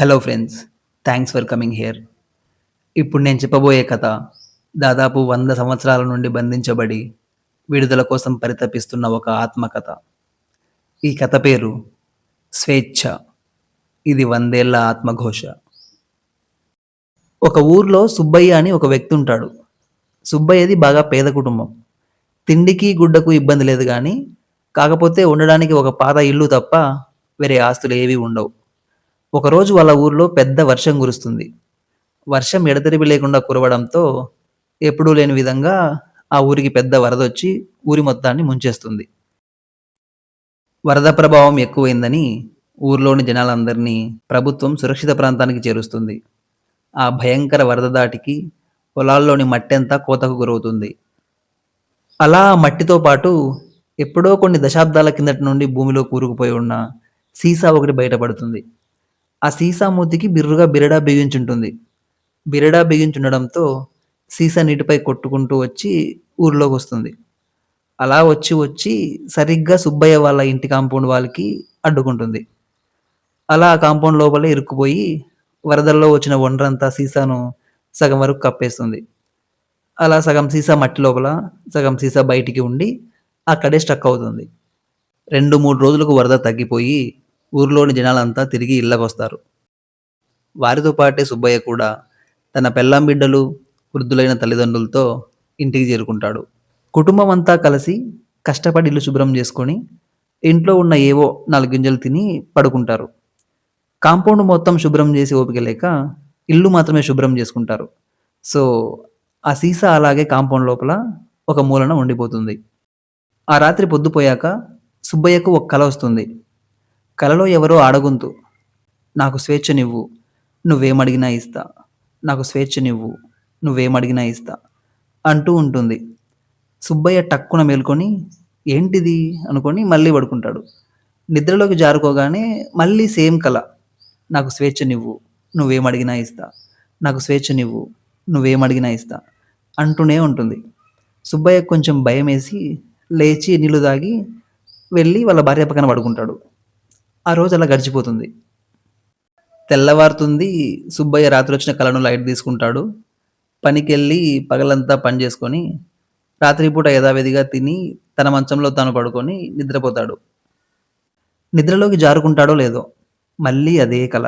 Hello friends thanks for coming here ఇప్పుడు నేను చెప్పబోయే కథ దాదాపు వంద సంవత్సరాల నుండి బంధించబడి విడుదల కోసం పరితపిస్తున్న ఒక ఆత్మకథ. ఈ కథ పేరు స్వేచ్ఛ. ఇది వందేళ్ళ ఆత్మఘోష. ఒక ఊర్లో సుబ్బయ్య అని ఒక వ్యక్తి ఉంటాడు. సుబ్బయ్యది బాగా పేద కుటుంబం. తిండికి గుడ్డకు ఇబ్బంది లేదు కానీ కాకపోతే ఉండడానికి ఒక పాత ఇల్లు తప్ప వేరే ఆస్తులు ఏవి ఉండవు. ఒకరోజు వాళ్ళ ఊర్లో పెద్ద వర్షం కురుస్తుంది. వర్షం ఎడతెరిపి లేకుండా కురవడంతో ఎప్పుడూ లేని విధంగా ఆ ఊరికి పెద్ద వరద వచ్చి ఊరి మొత్తాన్ని ముంచేస్తుంది. వరద ప్రభావం ఎక్కువైందని ఊర్లోని జనాలందరినీ ప్రభుత్వం సురక్షిత ప్రాంతానికి చేరుస్తుంది. ఆ భయంకర వరద దాటికి పొలాల్లోని మట్టంతా కోతకు గురవుతుంది. అలా మట్టితో పాటు ఎప్పుడో కొన్ని దశాబ్దాల కిందటి నుండి భూమిలో కూరుకుపోయి ఉన్న సీసా ఒకటి బయటపడుతుంది. ఆ సీసా మూతికి బిర్రుగా బిరడా బిగించుంటుంది. బిరడా బిగించుండడంతో సీసా నీటిపై కొట్టుకుంటూ వచ్చి ఊర్లోకి వస్తుంది అలా వచ్చి వచ్చి సరిగ్గా సుబ్బయ్య వాళ్ళ ఇంటి కాంపౌండ్ వాళ్ళకి అడ్డుకుంటుంది. అలా ఆ కాంపౌండ్ లోపలే ఇరుక్కుపోయి వరదల్లో వచ్చిన ఒండ్రంతా సీసాను సగం వరకు కప్పేస్తుంది. అలా సగం సీసా మట్టి లోపల సగం సీసా బయటికి ఉండి అక్కడే స్టక్ అవుతుంది. రెండు మూడు రోజులకు వరద తగ్గిపోయి ఊర్లోని జనాలంతా తిరిగి ఇళ్ళకొస్తారు. వారితో పాటే సుబ్బయ్య కూడా తన పెళ్ళాం బిడ్డలు వృద్ధులైన తల్లిదండ్రులతో ఇంటికి చేరుకుంటాడు. కుటుంబం అంతా కలిసి కష్టపడి ఇల్లు శుభ్రం చేసుకొని ఇంట్లో ఉన్న ఏవో నాలుగు గింజలు తిని పడుకుంటారు. కాంపౌండ్ మొత్తం శుభ్రం చేసి ఓపిక లేక ఇల్లు మాత్రమే శుభ్రం చేసుకుంటారు. సో ఆ సీసా అలాగే కాంపౌండ్ లోపల ఒక మూలన ఉండిపోతుంది. ఆ రాత్రి పొద్దుపోయాక సుబ్బయ్యకు ఒక కల వస్తుంది. కలలో ఎవరో ఆడగొంతు. నాకు స్వేచ్ఛనివ్వు. నువ్వేమడిగినా ఇస్తా. నాకు స్వేచ్ఛనివ్వు. నువ్వేమడిగినా ఇస్తా. అంటూ ఉంటుంది. సుబ్బయ్య టక్కున మేల్కొని ఏంటిది? అనుకొని మళ్ళీ పడుకుంటాడు. నిద్రలోకి జారుకోగానే మళ్ళీ సేమ్ కళ నాకు స్వేచ్ఛనివ్వు. నువ్వేమడిగినా ఇస్తా. నాకు స్వేచ్ఛనివ్వు. నువ్వేమడిగినా ఇస్తా. అంటూనే ఉంటుంది. సుబ్బయ్య కొంచెం భయం వేసి లేచి నీళ్ళు తాగి వెళ్ళి వాళ్ళ భార్య పక్కన పడుకుంటాడు. ఆ రోజు అలా గడిచిపోతుంది. తెల్లవారుతుంది సుబ్బయ్య రాత్రి వచ్చిన కళను లైట్ తీసుకుంటాడు. పనికెళ్ళి పగలంతా పని చేసుకొని రాత్రిపూట యథావిధిగా తిని తన మంచంలో తాను పడుకొని నిద్రపోతాడు. నిద్రలోకి జారుకుంటాడో లేదో మళ్ళీ అదే కళ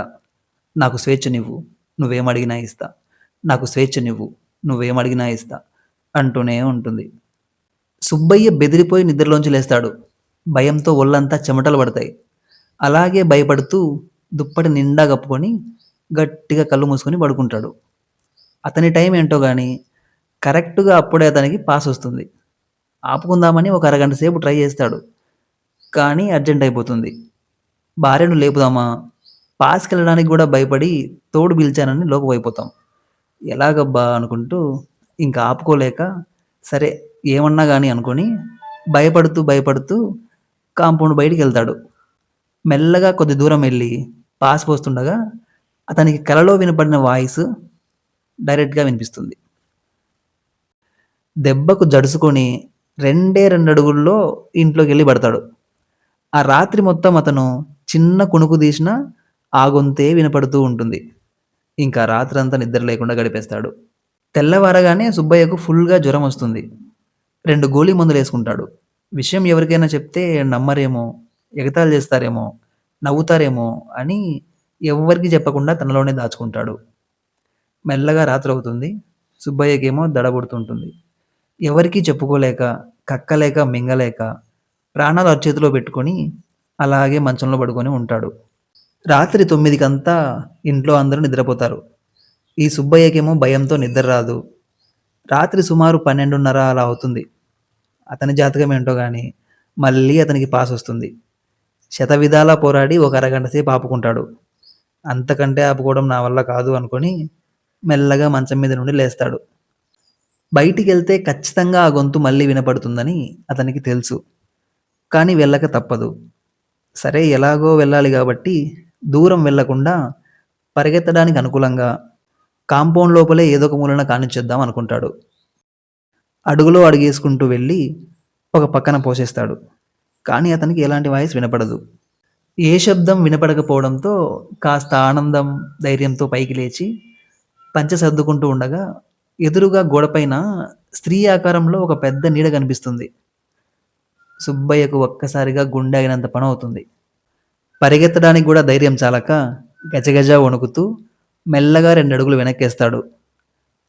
నాకు స్వేచ్ఛనివ్వు నువ్వేమడిగినా ఇస్తా. నాకు స్వేచ్ఛనివ్వు నువ్వేమడిగినా ఇస్తా అంటూనే ఉంటుంది. సుబ్బయ్య బెదిరిపోయి నిద్రలోంచి లేస్తాడు. భయంతో ఒళ్ళంతా చెమటలు పడతాయి. అలాగే భయపడుతూ దుప్పటి నిండా కప్పుకొని గట్టిగా కళ్ళు మూసుకొని పడుకుంటాడు. అతని టైం ఏంటో కానీ కరెక్ట్గా అప్పుడే అతనికి పాస్ వస్తుంది. ఆపుకుందామని ఒక అరగంట సేపు ట్రై చేస్తాడు. కానీ అర్జెంట్ అయిపోతుంది. భార్యను లేపుదామా? పాస్కి వెళ్ళడానికి కూడా భయపడి తోడు పిలిచానని లోపు అయిపోతాం. ఎలాగబ్బా అనుకుంటూ ఇంకా ఆపుకోలేక సరే ఏమన్నా కానీ అనుకొని భయపడుతూ భయపడుతూ కాంపౌండ్ బయటికి వెళ్తాడు. మెల్లగా కొద్ది దూరం వెళ్ళి పాస్ పోస్తుండగా అతనికి కలలో వినపడిన వాయిస్ డైరెక్ట్గా వినిపిస్తుంది. దెబ్బకు జడుసుకొని రెండే రెండు అడుగుల్లో ఇంట్లోకి వెళ్ళి పడతాడు. ఆ రాత్రి మొత్తం అతను చిన్న కుణుకు తీసిన ఆ గొంతే వినపడుతూ ఉంటుంది. ఇంకా రాత్రంతా నిద్ర లేకుండా గడిపేస్తాడు. తెల్లవారగానే సుబ్బయ్యకు ఫుల్గా జ్వరం వస్తుంది. రెండు గోళీ మందులు వేసుకుంటాడు విషయం ఎవరికైనా చెప్తే నమ్మరేమో ఎగతాళి చేస్తారేమో నవ్వుతారేమో అని ఎవ్వరికి చెప్పకుండా తనలోనే దాచుకుంటాడు. మెల్లగా రాత్రి అవుతుంది సుబ్బయ్యకేమో దడబడుతుంటుంది ఎవరికీ చెప్పుకోలేక కక్కలేక మింగలేక ప్రాణాలు అరిచేతిలో పెట్టుకొని అలాగే మంచంలో పడుకొని ఉంటాడు. రాత్రి తొమ్మిదికంతా ఇంట్లో అందరూ నిద్రపోతారు. ఈ సుబ్బయ్యకేమో భయంతో నిద్ర రాదు. రాత్రి సుమారు పన్నెండున్నర అలా అవుతుంది. అతని జాతకం ఏంటో కానీ మళ్ళీ అతనికి పాస్ వస్తుంది శతవిధాలా పోరాడి ఒక అరగంట సేపు ఆపుకుంటాడు. అంతకంటే ఆపుకోవడం నా వల్ల కాదు అనుకొని మెల్లగా మంచం మీద నుండి లేస్తాడు. బయటికి వెళ్తే ఖచ్చితంగా ఆ గొంతు మళ్ళీ వినపడుతుందని అతనికి తెలుసు. కానీ వెళ్ళక తప్పదు. సరే ఎలాగో వెళ్ళాలి కాబట్టి దూరం వెళ్ళకుండా పరిగెత్తడానికి అనుకూలంగా కాంపౌండ్ లోపలే ఏదో ఒక మూలన కానిచ్చేద్దాం అనుకుంటాడు. అడుగులో అడుగేసుకుంటూ వెళ్ళి ఒక పక్కన పోసేస్తాడు. కానీ అతనికి ఎలాంటి వాయిస్ వినపడదు ఏ శబ్దం వినపడకపోవడంతో కాస్త ఆనందం, ధైర్యంతో పైకి లేచి పంచె సర్దుకుంటూ ఉండగా ఎదురుగా గోడపైన స్త్రీ ఆకారంలో ఒక పెద్ద నీడ కనిపిస్తుంది. సుబ్బయ్యకు ఒక్కసారిగా గుండె పని పనవుతుంది. పరిగెత్తడానికి కూడా ధైర్యం చాలక గజగజ వణుకుతూ మెల్లగా రెండడుగులు వెనక్కేస్తాడు.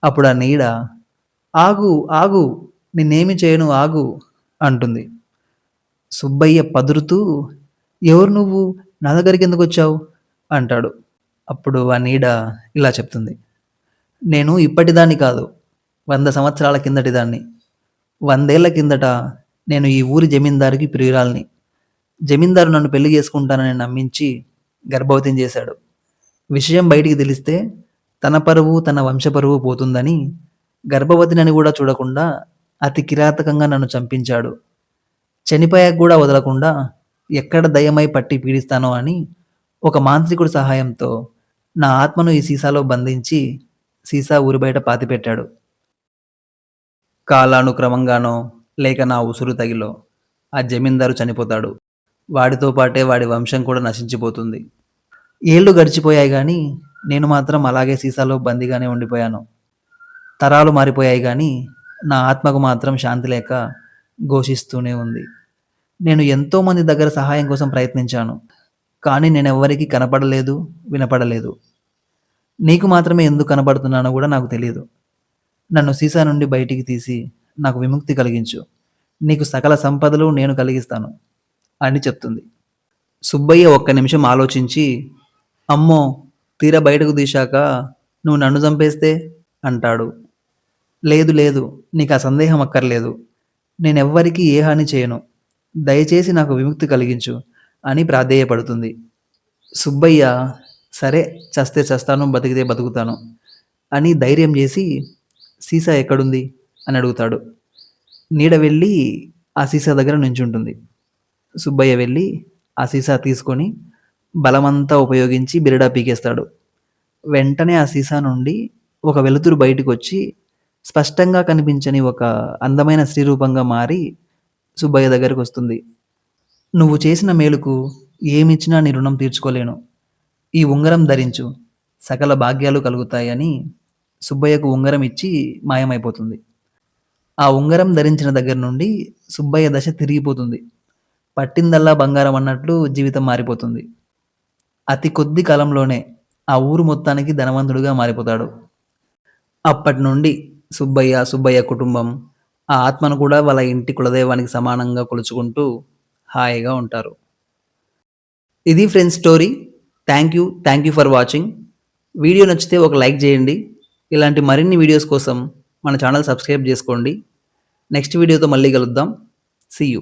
అప్పుడు ఆ నీడ ఆగు ఆగు నిన్నేమి చేయను ఆగు అంటుంది. సుబ్బయ్య పదురుతూ ఎవరు నువ్వు నా దగ్గరికి ఎందుకొచ్చావు అంటాడు. అప్పుడు ఆ నీడ ఇలా చెప్తుంది. నేను ఇప్పటిదాన్ని కాదు వంద సంవత్సరాల కిందటి దాన్ని. వందేళ్ళ కిందట నేను ఈ ఊరి జమీందారుకి ప్రియురాల్ని. జమీందారు నన్ను పెళ్ళి చేసుకుంటానని నమ్మించి గర్భవతిని చేశాడు. విషయం బయటికి తెలిస్తే తన పరువు, తన వంశపరువు పోతుందని గర్భవతినని కూడా చూడకుండా అతి కిరాతకంగా నన్ను చంపించాడు. చనిపోయాక కూడా వదలకుండా ఎక్కడ దయ్యమై పట్టి పీడిస్తానో అని ఒక మాంత్రికుడి సహాయంతో నా ఆత్మను ఈ సీసాలో బంధించి సీసా ఊరి బయట పాతిపెట్టాడు. కాలానుక్రమంగానో లేక నా ఉసురు తగిలో ఆ జమీందారు చనిపోతాడు. వాడితో పాటే వాడి వంశం కూడా నశించిపోతుంది. ఏళ్ళు గడిచిపోయాయి కానీ నేను మాత్రం అలాగే సీసాలో బందీగానే ఉండిపోయాను. తరాలు మారిపోయాయి కానీ నా ఆత్మకు మాత్రం శాంతి లేక ఘోషిస్తూనే ఉంది. నేను ఎంతోమంది దగ్గర సహాయం కోసం ప్రయత్నించాను. కానీ నేనెవ్వరికీ కనపడలేదు, వినపడలేదు. నీకు మాత్రమే ఎందుకు కనబడుతున్నానో కూడా నాకు తెలియదు నన్ను సీసా నుండి బయటికి తీసి నాకు విముక్తి కలిగించు. నీకు సకల సంపదలు నేను కలిగిస్తాను అని చెప్తుంది. సుబ్బయ్య ఒక్క నిమిషం ఆలోచించి అమ్మో! తీరా బయటకు తీశాక నువ్వు నన్ను చంపేస్తే అంటాడు. లేదు లేదు నీకు ఆ సందేహం అక్కర్లేదు. నేనెవ్వరికీ ఏ హాని చేయను. దయచేసి నాకు విముక్తి కలిగించు అని ప్రాధేయపడుతుంది. సుబ్బయ్య సరే చస్తే చస్తాను, బతికితే బతుకుతాను అని ధైర్యం చేసి సీసా ఎక్కడుంది అని అడుగుతాడు. నీడ వెళ్ళి ఆ సీసా దగ్గర నించుంటుంది. సుబ్బయ్య వెళ్ళి ఆ సీసా తీసుకొని బలమంతా ఉపయోగించి బిరడా పీకేస్తాడు. వెంటనే ఆ సీసా నుండి ఒక వెలుతురు బయటికొచ్చి స్పష్టంగా కనిపించని ఒక అందమైన స్త్రీ రూపంగా మారి సుబ్బయ్య దగ్గరికి వస్తుంది నువ్వు చేసిన మేలుకు ఏమిచ్చినా నీ రుణం తీర్చుకోలేను. ఈ ఉంగరం ధరించు సకల భాగ్యాలు కలుగుతాయని సుబ్బయ్యకు ఉంగరం ఇచ్చి మాయమైపోతుంది. ఆ ఉంగరం ధరించిన దగ్గర నుండి సుబ్బయ్య దశ తిరిగిపోతుంది. పట్టిందల్లా బంగారం అన్నట్లు జీవితం మారిపోతుంది. అతి కొద్ది కాలంలోనే ఆ ఊరు మొత్తానికి ధనవంతుడిగా మారిపోతాడు. అప్పటి నుండి సుబ్బయ్య, సుబ్బయ్య కుటుంబం ఆ ఆత్మను కూడా వాళ్ళ ఇంటి కులదైవానికి సమానంగా కొలుచుకుంటూ హాయిగా ఉంటారు. ఇది friends story. Thank you. Thank you for watching. Video నచ్చితే ఒక లైక్ చేయండి. ఇలాంటి మరిన్ని వీడియోస్ కోసం మన ఛానల్ సబ్స్క్రైబ్ చేసుకోండి. నెక్స్ట్ వీడియోతో మళ్ళీ కలుద్దాం. See you.